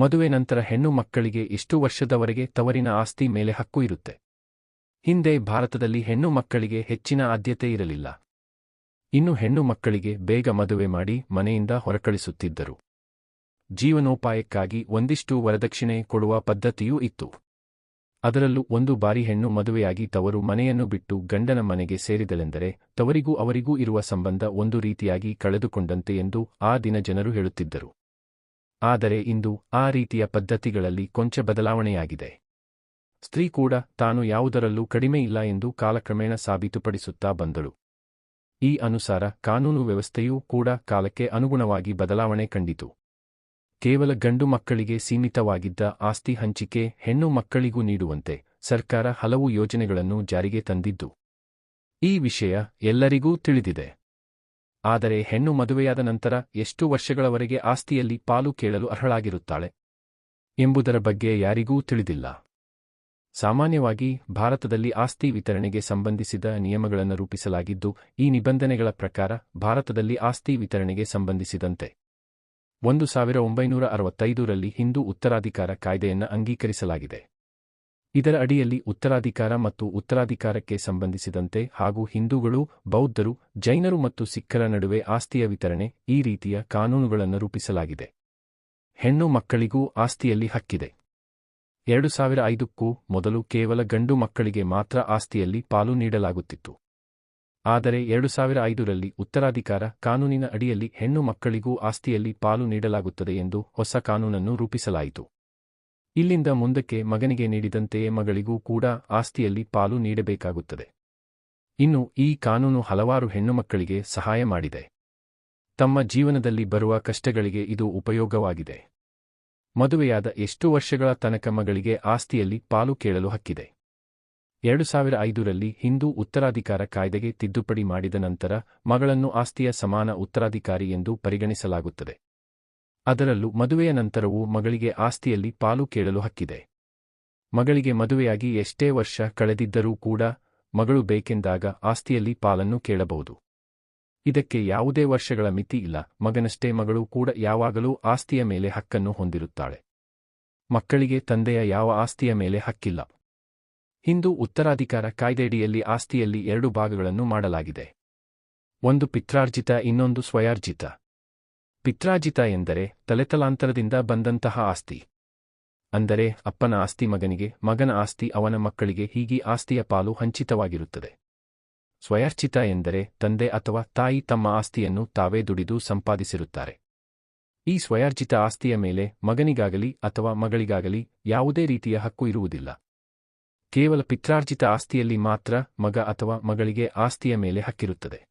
ಮದುವೆ ನಂತರ ಹೆಣ್ಣು ಮಕ್ಕಳಿಗೆ ಇಷ್ಟು ವರ್ಷದವರೆಗೆ ತವರಿನ ಆಸ್ತಿ ಮೇಲೆ ಹಕ್ಕು ಇರುತ್ತೆ? ಹಿಂದೆ ಭಾರತದಲ್ಲಿ ಹೆಣ್ಣು ಮಕ್ಕಳಿಗೆ ಹೆಚ್ಚಿನ ಆದ್ಯತೆ ಇರಲಿಲ್ಲ. ಇನ್ನು ಹೆಣ್ಣು ಮಕ್ಕಳಿಗೆ ಬೇಗ ಮದುವೆ ಮಾಡಿ ಮನೆಯಿಂದ ಹೊರಕಳಿಸುತ್ತಿದ್ದರು. ಜೀವನೋಪಾಯಕ್ಕಾಗಿ ಒಂದಿಷ್ಟು ವರದಕ್ಷಿಣೆ ಕೊಡುವ ಪದ್ಧತಿಯೂ ಇತ್ತು. ಅದರಲ್ಲೂ ಒಂದು ಬಾರಿ ಹೆಣ್ಣು ಮದುವೆಯಾಗಿ ತವರು ಮನೆಯನ್ನು ಬಿಟ್ಟು ಗಂಡನ ಮನೆಗೆ ಸೇರಿದಳೆಂದರೆ ತವರಿಗೂ ಅವರಿಗೂ ಇರುವ ಸಂಬಂಧ ಒಂದು ರೀತಿಯಾಗಿ ಕಳೆದುಕೊಂಡಂತೆ ಎಂದು ಆ ದಿನ ಜನರು ಹೇಳುತ್ತಿದ್ದರು. ಆದರೆ ಇಂದು ಆ ರೀತಿಯ ಪದ್ಧತಿಗಳಲ್ಲಿ ಕೊಂಚ ಬದಲಾವಣೆಯಾಗಿದೆ. ಸ್ತ್ರೀ ಕೂಡ ತಾನು ಯಾವುದರಲ್ಲೂ ಕಡಿಮೆ ಇಲ್ಲ ಎಂದು ಕಾಲಕ್ರಮೇಣ ಸಾಬೀತುಪಡಿಸುತ್ತಾ ಬಂದಳು. ಈ ಅನುಸಾರ ಕಾನೂನು ವ್ಯವಸ್ಥೆಯೂ ಕೂಡ ಕಾಲಕ್ಕೆ ಅನುಗುಣವಾಗಿ ಬದಲಾವಣೆ ಕಂಡಿತು. ಕೇವಲ ಗಂಡು ಮಕ್ಕಳಿಗೆ ಸೀಮಿತವಾಗಿದ್ದ ಆಸ್ತಿ ಹಂಚಿಕೆ ಹೆಣ್ಣು ಮಕ್ಕಳಿಗೂ ನೀಡುವಂತೆ ಸರ್ಕಾರ ಹಲವು ಯೋಜನೆಗಳನ್ನು ಜಾರಿಗೆ ತಂದಿದ್ದು. ಈ ವಿಷಯ ಎಲ್ಲರಿಗೂ ತಿಳಿದಿದೆ. ಆದರೆ ಹೆಣ್ಣು ಮದುವೆಯಾದ ನಂತರ ಎಷ್ಟು ವರ್ಷಗಳವರೆಗೆ ಆಸ್ತಿಯಲ್ಲಿ ಪಾಲು ಕೇಳಲು ಅರ್ಹಳಾಗಿರುತ್ತಾಳೆ ಎಂಬುದರ ಬಗ್ಗೆ ಯಾರಿಗೂ ತಿಳಿದಿಲ್ಲ. ಸಾಮಾನ್ಯವಾಗಿ ಭಾರತದಲ್ಲಿ ಆಸ್ತಿ ವಿತರಣೆಗೆ ಸಂಬಂಧಿಸಿದ ನಿಯಮಗಳನ್ನು ರೂಪಿಸಲಾಗಿದ್ದು, ಈ ನಿಬಂಧನೆಗಳ ಪ್ರಕಾರ ಭಾರತದಲ್ಲಿ ಆಸ್ತಿ ವಿತರಣೆಗೆ ಸಂಬಂಧಿಸಿದಂತೆ ಒಂದು ಸಾವಿರ ಒಂಬೈನೂರ ಅರವತ್ತೈದರಲ್ಲಿ ಹಿಂದೂ ಉತ್ತರಾಧಿಕಾರ ಕಾಯ್ದೆಯನ್ನು ಅಂಗೀಕರಿಸಲಾಗಿದೆ. ಇದರ ಅಡಿಯಲ್ಲಿ ಉತ್ತರಾಧಿಕಾರ ಮತ್ತು ಉತ್ತರಾಧಿಕಾರಕ್ಕೆ ಸಂಬಂಧಿಸಿದಂತೆ ಹಾಗೂ ಹಿಂದೂಗಳು, ಬೌದ್ಧರು, ಜೈನರು ಮತ್ತು ಸಿಖ್ಖರ ನಡುವೆ ಆಸ್ತಿಯ ವಿತರಣೆ ಈ ರೀತಿಯ ಕಾನೂನುಗಳನ್ನು ರೂಪಿಸಲಾಗಿದೆ. ಹೆಣ್ಣು ಮಕ್ಕಳಿಗೂ ಆಸ್ತಿಯಲ್ಲಿ ಹಕ್ಕಿದೆ. ಎರಡು ಸಾವಿರ ಐದಕ್ಕೂ ಮೊದಲು ಕೇವಲ ಗಂಡು ಮಕ್ಕಳಿಗೆ ಮಾತ್ರ ಆಸ್ತಿಯಲ್ಲಿ ಪಾಲು ನೀಡಲಾಗುತ್ತಿತ್ತು. ಆದರೆ ಎರಡು ಸಾವಿರ ಐದರಲ್ಲಿ ಉತ್ತರಾಧಿಕಾರ ಕಾನೂನಿನ ಅಡಿಯಲ್ಲಿ ಹೆಣ್ಣು ಮಕ್ಕಳಿಗೂ ಆಸ್ತಿಯಲ್ಲಿ ಪಾಲು ನೀಡಲಾಗುತ್ತದೆ ಎಂದು ಹೊಸ ಕಾನೂನನ್ನು ರೂಪಿಸಲಾಯಿತು. ಇಲ್ಲಿಂದ ಮುಂದಕ್ಕೆ ಮಗನಿಗೆ ನೀಡಿದಂತೆಯೇ ಮಗಳಿಗೂ ಕೂಡ ಆಸ್ತಿಯಲ್ಲಿ ಪಾಲು ನೀಡಬೇಕಾಗುತ್ತದೆ. ಇನ್ನು ಈ ಕಾನೂನು ಹಲವಾರು ಹೆಣ್ಣುಮಕ್ಕಳಿಗೆ ಸಹಾಯ ಮಾಡಿದೆ. ತಮ್ಮ ಜೀವನದಲ್ಲಿ ಬರುವ ಕಷ್ಟಗಳಿಗೆ ಇದು ಉಪಯೋಗವಾಗಿದೆ. ಮದುವೆಯಾದ ಎಷ್ಟು ವರ್ಷಗಳ ತನಕ ಮಗಳಿಗೆ ಆಸ್ತಿಯಲ್ಲಿ ಪಾಲು ಕೇಳಲು ಹಕ್ಕಿದೆ. ಎರಡು ಸಾವಿರ ಐದರಲ್ಲಿ ಹಿಂದೂ ಉತ್ತರಾಧಿಕಾರ ಕಾಯ್ದೆಗೆ ತಿದ್ದುಪಡಿ ಮಾಡಿದ ನಂತರ ಮಗಳನ್ನು ಆಸ್ತಿಯ ಸಮಾನ ಉತ್ತರಾಧಿಕಾರಿ ಎಂದು ಪರಿಗಣಿಸಲಾಗುತ್ತದೆ. ಅದರಲ್ಲೂ ಮದುವೆಯ ನಂತರವೂ ಮಗಳಿಗೆ ಆಸ್ತಿಯಲ್ಲಿ ಪಾಲು ಕೇಳಲು ಹಕ್ಕಿದೆ. ಮಗಳಿಗೆ ಮದುವೆಯಾಗಿ ಎಷ್ಟೇ ವರ್ಷ ಕಳೆದಿದ್ದರೂ ಕೂಡ ಮಗಳು ಬೇಕೆಂದಾಗ ಆಸ್ತಿಯಲ್ಲಿ ಪಾಲನ್ನು ಕೇಳಬಹುದು. ಇದಕ್ಕೆ ಯಾವುದೇ ವರ್ಷಗಳ ಮಿತಿ ಇಲ್ಲ, ಮಗನಷ್ಟೇ ಮಗಳು ಕೂಡ ಯಾವಾಗಲೂ ಆಸ್ತಿಯ ಮೇಲೆ ಹಕ್ಕನ್ನು ಹೊಂದಿರುತ್ತಾಳೆ. ಮಕ್ಕಳಿಗೆ ತಂದೆಯ ಯಾವ ಆಸ್ತಿಯ ಮೇಲೆ ಹಕ್ಕಿಲ್ಲ. ಹಿಂದೂ ಉತ್ತರಾಧಿಕಾರ ಕಾಯ್ದೆಯಡಿಯಲ್ಲಿ ಆಸ್ತಿಯಲ್ಲಿ ಎರಡು ಭಾಗಗಳನ್ನು ಮಾಡಲಾಗಿದೆ. ಒಂದು ಪಿತ್ರಾರ್ಜಿತ, ಇನ್ನೊಂದು ಸ್ವಯಾರ್ಜಿತ. ಪಿತ್ರಾರ್ಜಿತ ಎಂದರೆ ತಲೆತಲಾಂತರದಿಂದ ಬಂದಂತಹ ಆಸ್ತಿ. ಅಂದರೆ ಅಪ್ಪನ ಆಸ್ತಿ ಮಗನಿಗೆ, ಮಗನ ಆಸ್ತಿ ಅವನ ಮಕ್ಕಳಿಗೆ ಹೀಗೆ ಆಸ್ತಿಯ ಪಾಲು ಹಂಚಿತವಾಗಿರುತ್ತದೆ. ಸ್ವಯಾರ್ಚಿತ ಎಂದರೆ ತಂದೆ ಅಥವಾ ತಾಯಿ ತಮ್ಮ ಆಸ್ತಿಯನ್ನು ತಾವೇ ದುಡಿದು ಸಂಪಾದಿಸಿರುತ್ತಾರೆ. ಈ ಸ್ವಯಾರ್ಜಿತ ಆಸ್ತಿಯ ಮೇಲೆ ಮಗನಿಗಾಗಲಿ ಅಥವಾ ಮಗಳಿಗಾಗಲಿ ಯಾವುದೇ ರೀತಿಯ ಹಕ್ಕು ಇರುವುದಿಲ್ಲ. ಕೇವಲ ಪಿತ್ರಾರ್ಜಿತ ಆಸ್ತಿಯಲ್ಲಿ ಮಾತ್ರ ಮಗ ಅಥವಾ ಮಗಳಿಗೆ ಆಸ್ತಿಯ ಮೇಲೆ ಹಕ್ಕಿರುತ್ತದೆ.